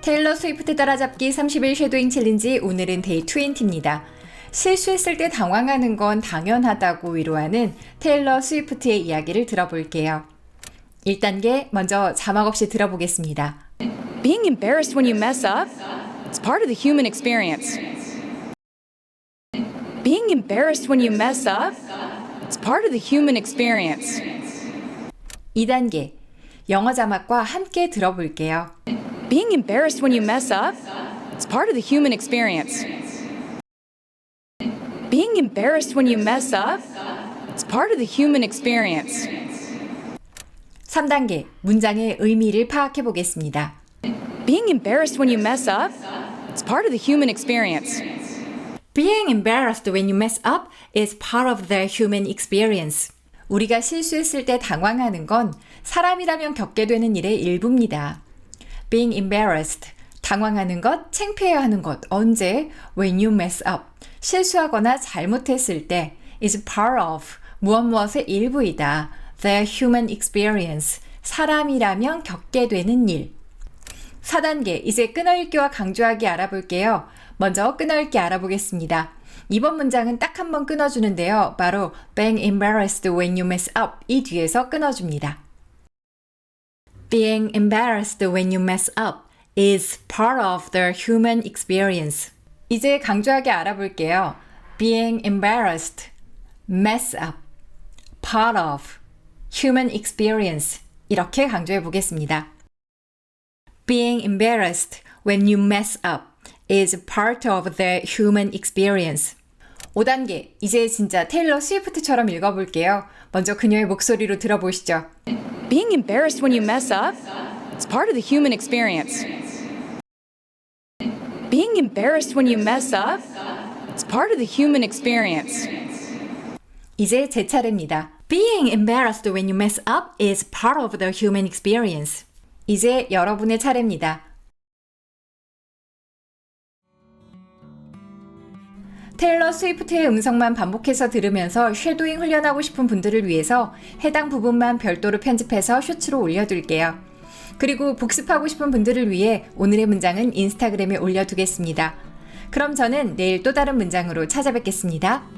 테일러 스위프트 따라잡기 30일 쉐도잉 챌린지 오늘은 데이 20입니다. 실수했을 때 당황하는 건 당연하다고 위로하는 테일러 스위프트의 이야기를 들어볼게요. 1단계 먼저 자막 없이 들어보겠습니다. Being embarrassed when you mess up, it's part of the human experience. Being embarrassed when you mess up, it's part of the human experience. 2단계 영어 자막과 함께 들어볼게요. Being embarrassed when you mess up, it's part of the human experience. Being embarrassed when you mess up, it's part of the human experience. 3단계 문장의 의미를 파악해 보겠습니다. Being embarrassed when you mess up, it's part of the human experience. Being embarrassed when you mess up is part of the human experience. 우리가 실수했을 때 당황하는 건 사람이라면 겪게 되는 일의 일부입니다. Being embarrassed. 당황하는 것, 창피해하는 것, 언제? When you mess up. 실수하거나 잘못했을 때 is part of 무엇 무엇의 일부이다. The human experience. 사람이라면 겪게 되는 일. 4단계, 이제 끊어읽기와 강조하기 알아볼게요. 먼저 끊어읽기 알아보겠습니다. 이번 문장은 딱 한 번 끊어주는데요. 바로 being embarrassed when you mess up 이 뒤에서 끊어줍니다. Being embarrassed when you mess up is part of the human experience. 이제 강조하게 알아볼게요. Being embarrassed, mess up, part of, human experience. 이렇게 강조해 보겠습니다. Being embarrassed when you mess up is part of the human experience. 5단계. 이제 진짜 테일러 스위프트처럼 읽어볼게요. 먼저 그녀의 목소리로 들어보시죠. Being embarrassed when you mess up, it's part of the human experience. Being embarrassed when you mess up, it's part of the human experience. 이제 제 차례입니다. Being embarrassed when you mess up is part of the human experience. 이제 여러분의 차례입니다. 테일러 스위프트의 음성만 반복해서 들으면서 쉐도잉 훈련하고 싶은 분들을 위해서 해당 부분만 별도로 편집해서 쇼츠로 올려둘게요. 그리고 복습하고 싶은 분들을 위해 오늘의 문장은 인스타그램에 올려두겠습니다. 그럼 저는 내일 또 다른 문장으로 찾아뵙겠습니다.